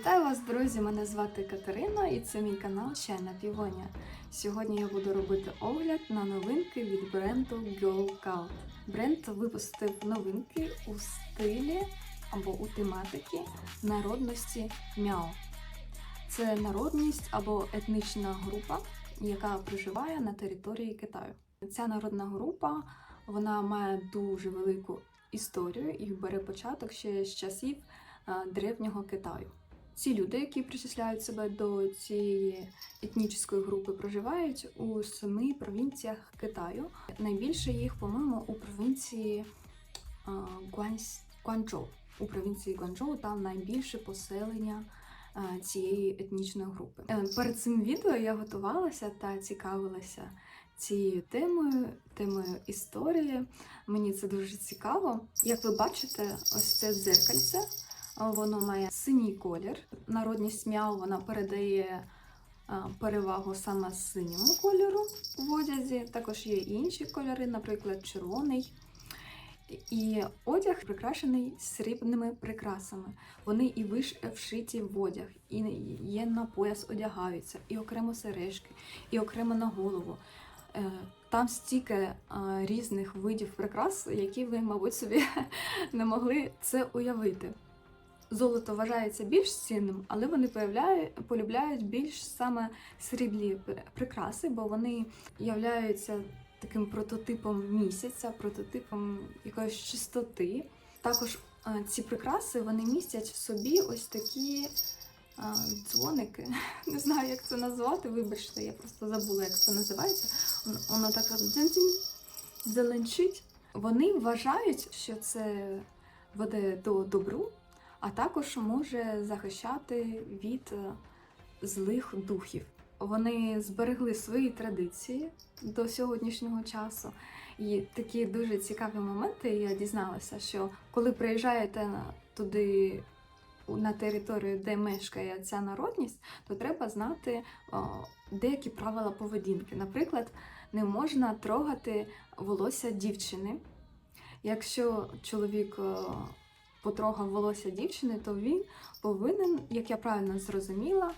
Вітаю вас, друзі! Мене звати Катерина і це мій канал Чайна Півоня. Сьогодні я буду робити огляд на новинки від бренду Girl Cult. Бренд випустив новинки у стилі або у тематики народності мяо. Це народність або етнічна група, яка проживає на території Китаю. Ця народна група вона має дуже велику історію і бере початок ще з часів древнього Китаю. Ці люди, які причисляють себе до цієї етнічної групи, проживають у семи провінціях Китаю. Найбільше їх, по-моєму, у провінції Гуанчжоу. У провінції Гуанчжоу там найбільше поселення цієї етнічної групи. Е, Перед цим відео я готувалася та цікавилася цією темою, темою історії. Мені це дуже цікаво. Як ви бачите, ось це дзеркальце. Воно має синій колір. Народність мяу вона передає перевагу саме синьому кольору в одязі. Також є інші кольори, наприклад, червоний. І одяг прикрашений срібними прикрасами. Вони і виш вшиті в одяг, і є на пояс одягаються, і окремо сережки, і окремо на голову. Е, Там стільки е, різних видів прикрас, які ви, мабуть, собі не могли це уявити. Золото вважається більш цінним, але вони полюбляють більш саме сріблі прикраси, бо вони являються таким прототипом місяця, прототипом якоїсь чистоти. Також е, ці прикраси вони містять в собі ось такі е, дзвоники. Не знаю, як це назвати. Вибачте, я просто забула, як це називається. Воно- Воно так дзинь-дзинь, зеленчить. Вони вважають, що це веде до добру, а також може захищати від е, злих духів. Вони зберегли свої традиції до сьогоднішнього часу. І такі дуже цікаві моменти я дізналася, що коли приїжджаєте туди на територію, де мешкає ця народність, то треба знати деякі правила поведінки. Наприклад, не можна трогати волосся дівчини. Якщо чоловік потрогав волосся дівчини, то він повинен, як я правильно зрозуміла,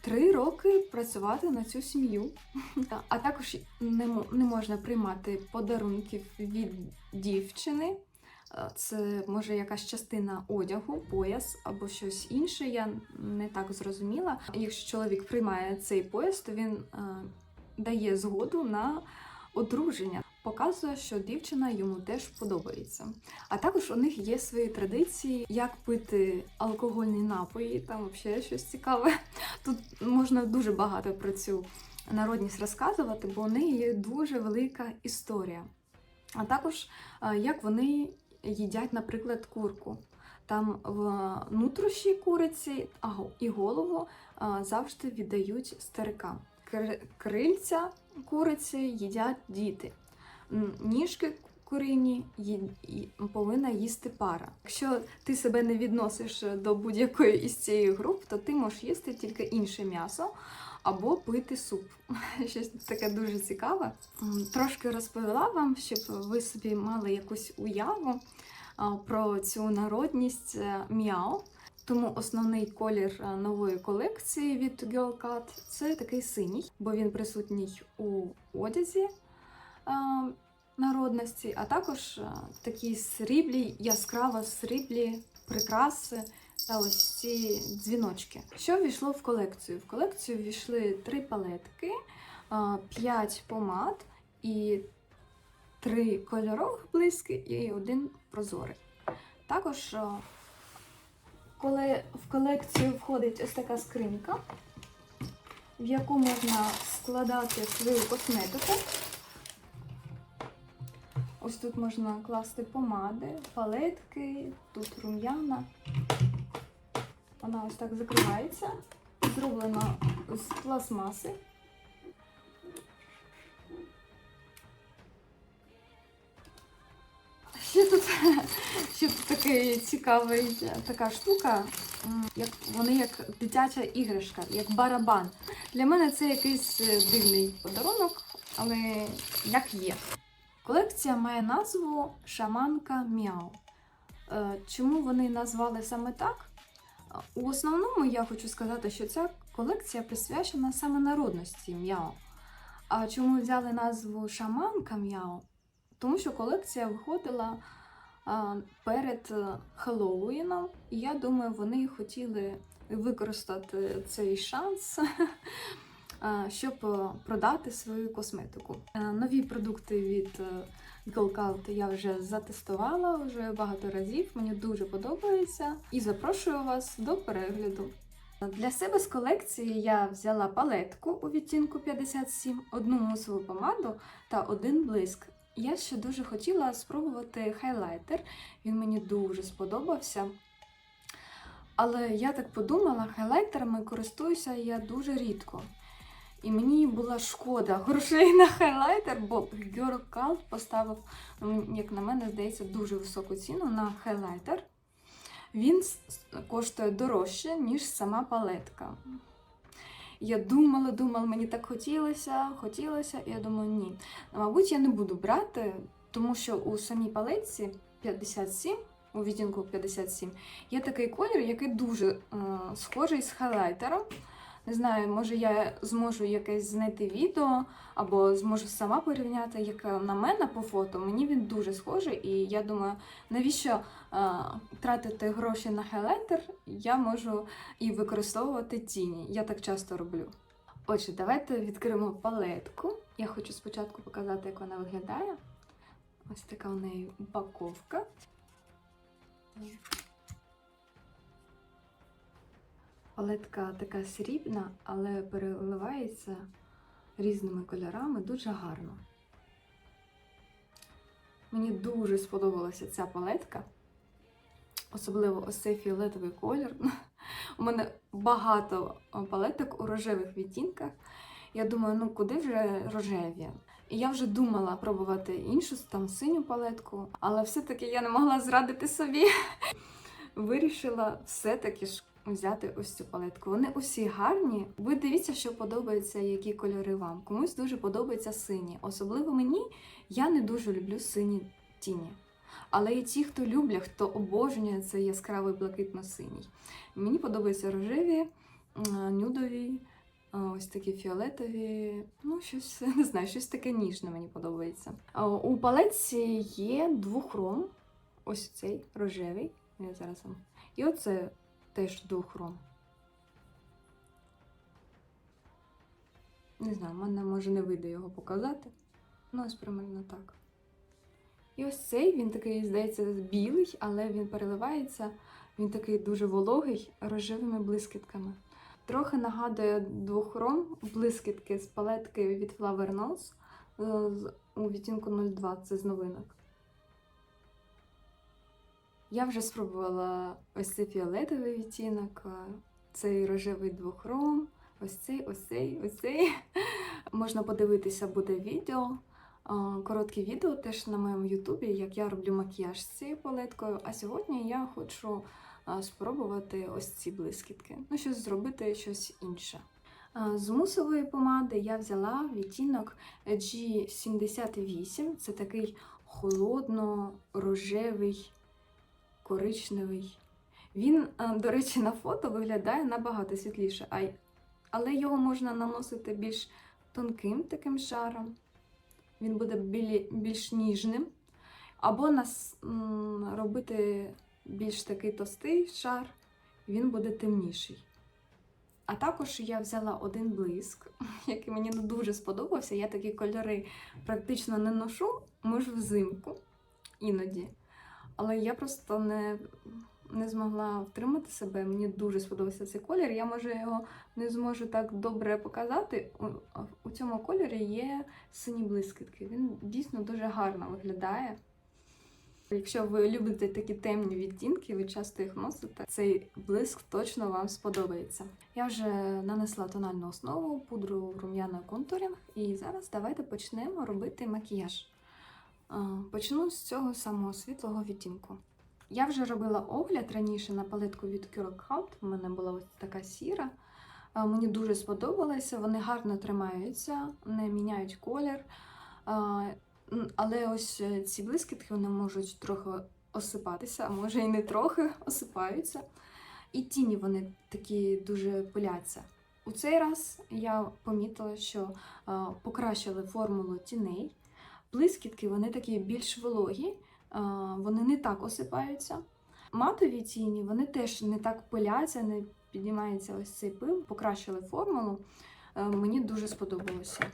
три роки працювати на цю сім'ю. А також не, можна приймати подарунків від дівчини. Це може якась частина одягу, пояс або щось інше. Я не так зрозуміла. Якщо чоловік приймає цей пояс, то він а, дає згоду на одруження. Показує, що дівчина йому теж подобається. А також у них є свої традиції, як пити алкогольні напої, там взагалі щось цікаве. Тут можна дуже багато про цю народність розказувати, бо у неї є дуже велика історія. А також е, як вони їдять, наприклад, курку. Там в нутрощі куриці і голову е, завжди віддають старикам. Крильця куриці їдять діти. Ніжки курині повинна їсти пара. Якщо ти себе не відносиш до будь-якої із цієї груп, то ти можеш їсти тільки інше м'ясо або пити суп. Щось таке дуже цікаве. Трошки розповіла вам, щоб ви собі мали якусь уяву про цю народність е, м'яо. Тому основний колір е, нової колекції від Girl Cut – це такий синій, бо він присутній у одязі народності, а також е, такі сріблі, яскраво сріблі прикраси та ось ці дзвіночки. Що ввійшло в колекцію? В колекцію ввійшли три палетки, е, п'ять помад і три кольорових блиски і один прозорий. Також е, коли в колекцію входить ось така скринька, в яку можна складати свою косметику. Ось тут можна класти помади, палетки, тут рум'яна. Вона ось так закривається. Зроблена з пластмаси. Ще тут, ще тут такий цікавий така штука. Як, вони як дитяча іграшка, як барабан. Для мене це якийсь е, дивний подарунок, але як є. Колекція має назву Шаманка Мяу. Е, Чому вони назвали саме так? У основному я хочу сказати, що ця колекція присвячена саме народності м'яо. А чому взяли назву Шаманка м'яо? Тому що колекція виходила перед е, Хеллоуіном, і я думаю, вони хотіли використати цей шанс, щоб е, продати свою косметику. Е, Нові продукти від е, я вже затестувала вже багато разів. Мені дуже подобається і запрошую вас до перегляду. Для себе з колекції я взяла палетку у відтінку 57, одну мусову помаду та один блиск. Я ще дуже хотіла спробувати хайлайтер, він мені дуже сподобався. Але я так подумала, хайлайтерами користуюся я дуже рідко. І мені була шкода грошей на хайлайтер, бо Girl Cult поставив, ну, як на мене, здається, дуже високу ціну на хайлайтер. Він коштує дорожче, ніж сама палетка. Я думала, думала, мені так хотілося, хотілося, і я думаю, ні. Мабуть, я не буду брати, тому що у самій палетці 57, у відтінку 57, є такий колір, який дуже е, схожий з хайлайтером. Не знаю, може я зможу якесь знайти відео або зможу сама порівняти, як на мене по фото. Мені він дуже схожий, і я думаю, навіщо е, тратити гроші на хайлайтер, я можу і використовувати тіні. Я так часто роблю. Отже, давайте відкриємо палетку. Я хочу спочатку показати, як вона виглядає. Ось така у неї упаковка. Палетка така срібна, але переливається різними кольорами дуже гарно. Мені дуже сподобалася ця палетка. Особливо ось цей фіолетовий колір. У мене багато палеток у рожевих відтінках. Я думаю, ну куди вже рожеві? І я вже думала пробувати іншу там синю палетку, але все-таки я не могла зрадити собі. Вирішила все-таки ж взяти ось цю палетку. Вони усі гарні. Ви дивіться, що подобається, які кольори вам. Комусь дуже подобається сині. Особливо мені я не дуже люблю сині тіні. Але і ті, хто люблять, хто обожнює цей яскравий блакитно-синій. Мені подобаються рожеві, нюдові, ось такі фіолетові. Ну, щось не знаю, щось таке ніжне мені подобається. У палетці є двохром. Ось цей рожевий. Я зараз. І оце теж двохром. Не знаю, в мене може не вийде його показати. Ну, ось примерно так. І ось цей, він такий, здається, білий, але він переливається. Він такий дуже вологий, рожевими блискітками. Трохи нагадує двохром блискітки з палетки від Flower Nose е, у відтінку 02, це з новинок. Я вже спробувала ось цей фіолетовий відтінок, е, цей рожевий двохром, ось цей, ось цей, ось цей. Можна подивитися буде відео. Коротке відео теж на моєму ютубі, як я роблю макіяж з цією палеткою. А сьогодні я хочу спробувати ось ці блискітки. Ну, щось зробити щось інше. З мусової помади я взяла відтінок G78. Це такий холодно-рожевий, коричневий. Він, до речі, на фото виглядає набагато світліше, але його можна наносити більш тонким таким шаром. Він буде більш ніжним. Або нас робити більш такий товстий шар, він буде темніший. А також я взяла один блиск, який мені дуже сподобався. Я такі кольори практично не ношу, може взимку іноді. Але я просто не, не змогла втримати себе. Мені дуже сподобався цей колір. Я може його не зможу так добре показати. У, у цьому кольорі є сині блискітки. Він дійсно дуже гарно виглядає. Якщо ви любите такі темні відтінки, ви часто їх носите, цей блиск точно вам сподобається. Я вже нанесла тональну основу, пудру рум'яна контурінг, і зараз давайте почнемо робити макіяж. Почну з цього самого світлого відтінку. Я вже робила огляд раніше на палетку від Curl Cult, У мене була ось така сіра. Мені дуже сподобалося, вони гарно тримаються, не міняють колір. Але ось е, ці блискітки вони можуть трохи осипатися, а може і не трохи осипаються. І тіні вони такі дуже пиляться. У цей раз я помітила, що покращили формулу тіней. Блискітки вони такі більш вологі, вони не так осипаються. Матові тіні вони теж не так пиляться, не піднімається ось цей пил, покращили формулу. Е, Мені дуже сподобалося.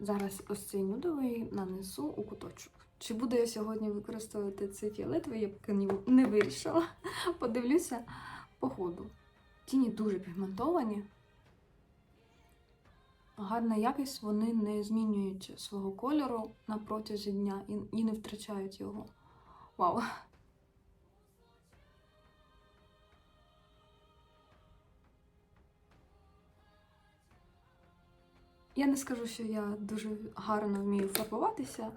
Зараз ось цей нюдовий нанесу у куточок. Чи буду я сьогодні використовувати цей фіолетовий, я поки не вирішила. Подивлюся по ходу. Тіні дуже пігментовані. Гарна якість, вони не змінюють свого кольору на протязі дня і, не втрачають його. Вау! Я не скажу, що я дуже гарно вмію фарбуватися.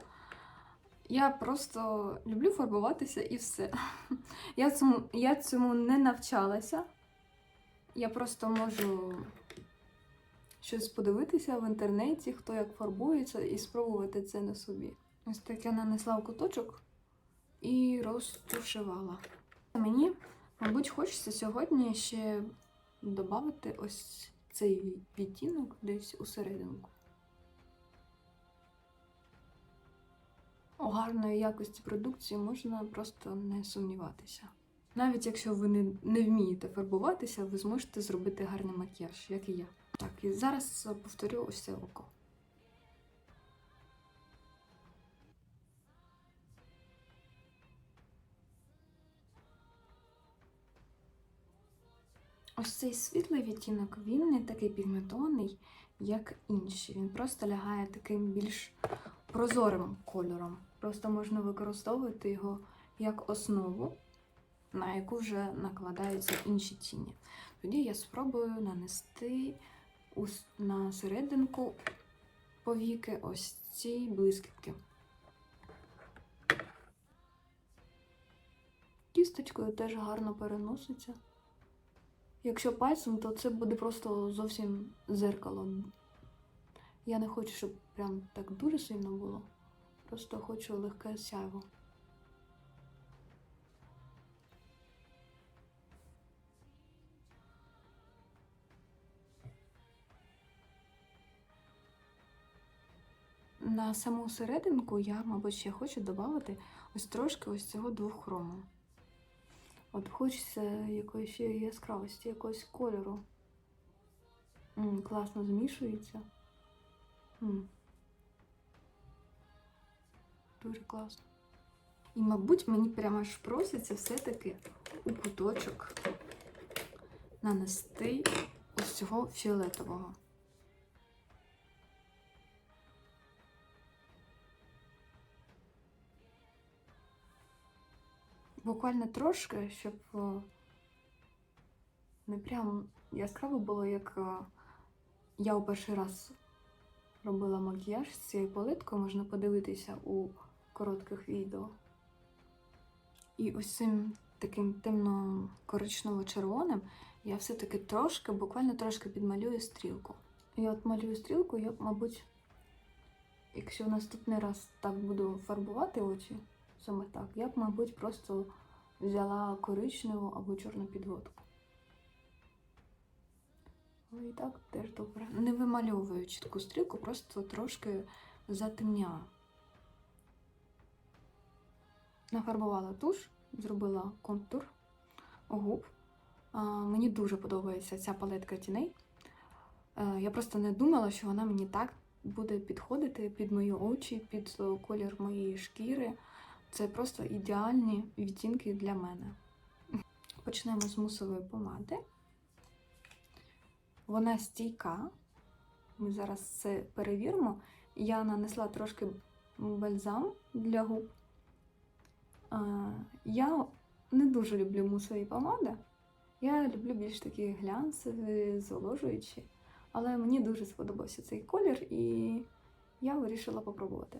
Я просто люблю фарбуватися і все. Я цьому, я цьому не навчалася. Я просто можу щось подивитися в інтернеті, хто як фарбується, і спробувати це на собі. Ось так я нанесла в куточок і розтушувала. Мені, мабуть, хочеться сьогодні ще додати ось цей відтінок десь у серединку. У гарної якості продукції можна просто не сумніватися. Навіть якщо ви не, не вмієте фарбуватися, ви зможете зробити гарний макіяж, як і я. Так, і зараз повторю ось це око. Ось цей світлий відтінок, він не такий пігментований, як інші. Він просто лягає таким більш прозорим кольором. Просто можна використовувати його як основу, на яку вже накладаються інші тіні. Тоді я спробую нанести на серединку повіки ось ці блискітки. Кісточкою теж гарно переноситься. Якщо пальцем, то це буде просто зовсім зеркало. Я не хочу, щоб прям так дуже сильно було. Просто хочу легке сяйво. На саму серединку я, мабуть, ще хочу додати ось трошки ось цього двохрому. От хочеться якоїсь яскравості, якогось кольору. М, класно змішується. М. Дуже класно. І, мабуть, мені прямо аж проситься все-таки у куточок нанести ось цього фіолетового. Буквально трошки, щоб е, не прям яскраво було, як е, я у перший раз робила макіяж з цією палиткою, можна подивитися у коротких відео. І ось цим таким темно-коричнево-червоним я все-таки трошки, буквально трошки підмалюю стрілку. І от малюю стрілку, я, мабуть, якщо в наступний раз так буду фарбувати очі, саме так, я б, мабуть, просто взяла коричневу або чорну підводку. Але і так теж добре. Не вимальовую чітку стрілку, просто трошки затемняю. Нафарбувала туш, зробила контур губ. Мені дуже подобається ця палетка тіней. Е, Я просто не думала, що вона мені так буде підходити під мої очі, під е, колір моєї шкіри. Це просто ідеальні відтінки для мене. Почнемо з мусової помади. Вона стійка. Ми зараз це перевіримо. Я нанесла трошки бальзам для губ. Я не дуже люблю мусові помади. Я люблю більш такі глянцеві, зволожуючі. Але мені дуже сподобався цей колір, і я вирішила попробувати.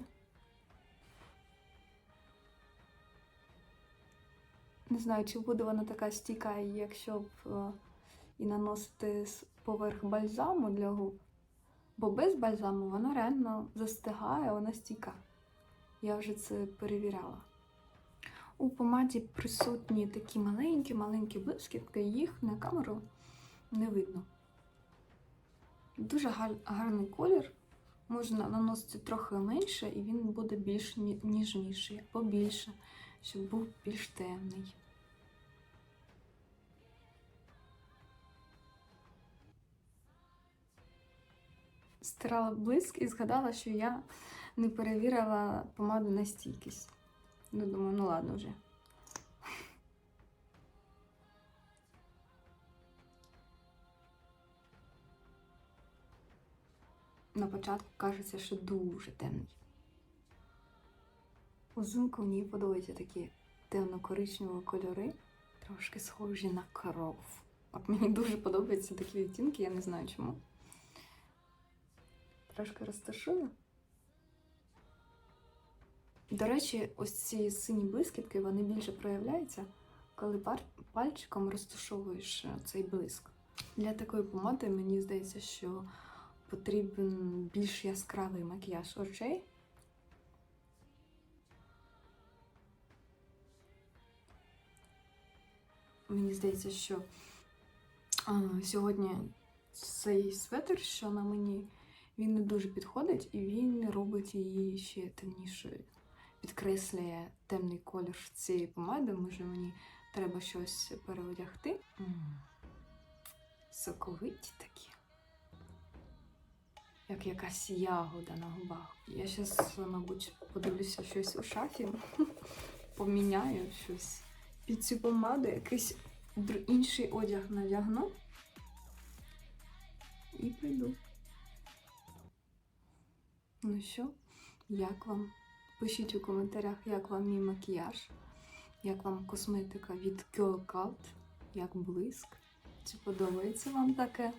Не знаю, чи буде вона така стійка, якщо б е, і наносити поверх бальзаму для губ. Бо без бальзаму вона реально застигає, вона стійка. Я вже це перевіряла. У помаді присутні такі маленькі-маленькі блискітки, їх на камеру не видно. Дуже гар- гарний колір. Можна наносити трохи менше, і він буде більш ні- ніжніший, побільше, щоб був більш темний. Стирала блиск і згадала, що я не перевірила помаду на стійкість. Ну, думаю, ну ладно вже. На початку кажеться, що дуже темний. Узунку мені подобаються такі темно-коричневі кольори, трошки схожі на кров. От мені дуже подобаються такі відтінки, я не знаю чому. Трошки розташую. До речі, ось ці сині блискітки вони більше проявляються, коли пальчиком розташовуєш е, цей блиск. Для такої помади мені здається, що потрібен більш яскравий макіяж очей. Мені здається, що а, сьогодні цей светр, що на мені, він не дуже підходить, і він робить її ще темнішою. Підкреслює темний колір цієї помади. Може, мені треба щось переодягти. Соковиті такі. Як якась ягода на губах. Я зараз, мабуть, подивлюся щось у шафі, поміняю щось під цю помаду, якийсь інший одяг надягну і прийду. Ну що, як вам? Пишіть у коментарях, як вам мій макіяж, як вам косметика від Girl Cult, як блиск. Чи подобається вам таке?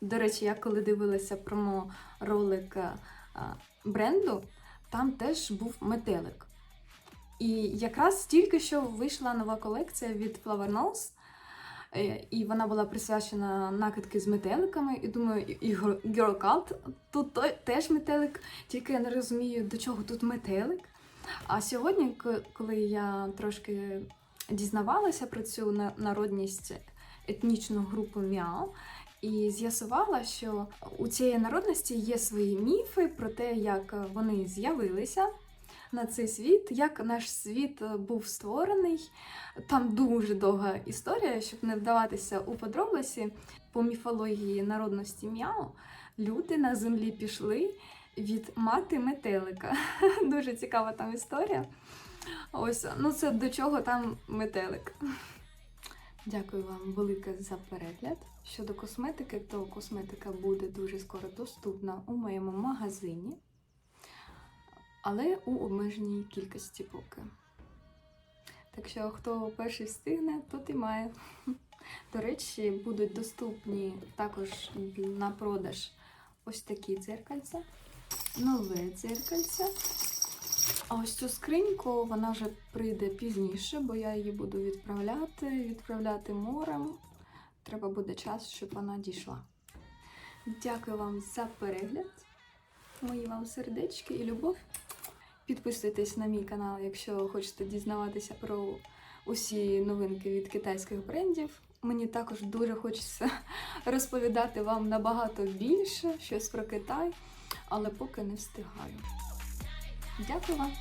До речі, я коли дивилася промо-ролик а, бренду, там теж був метелик. І якраз тільки що вийшла нова колекція від Flower Nose, е, і вона була присвячена накидки з метеликами. І думаю, і- Girl тут теж метелик, тільки я не розумію, до чого тут метелик. А сьогодні, коли я трошки дізнавалася про цю на- народність етнічну групу Мяу, і з'ясувала, що у цієї народності є свої міфи про те, як вони з'явилися на цей світ, як наш світ був створений. Там дуже довга історія, щоб не вдаватися у подробиці. По міфології народності Мяу люди на землі пішли від мати метелика. Дуже цікава там історія. Ось, ну це до чого там метелик. Дякую вам велике за перегляд. Щодо косметики, то косметика буде дуже скоро доступна у моєму магазині, але у обмеженій кількості поки. Так що, хто перший встигне, тот і має. До речі, будуть доступні також на продаж ось такі дзеркальця, нове дзеркальце. А ось цю скриньку вона вже прийде пізніше, бо я її буду відправляти, відправляти морем. Треба буде час, щоб вона дійшла. Дякую вам за перегляд. Мої вам сердечки і любов. Підписуйтесь на мій канал, якщо хочете дізнаватися про усі новинки від китайських брендів. Мені також дуже хочеться розповідати вам набагато більше щось про Китай, але поки не встигаю. Дякую вам!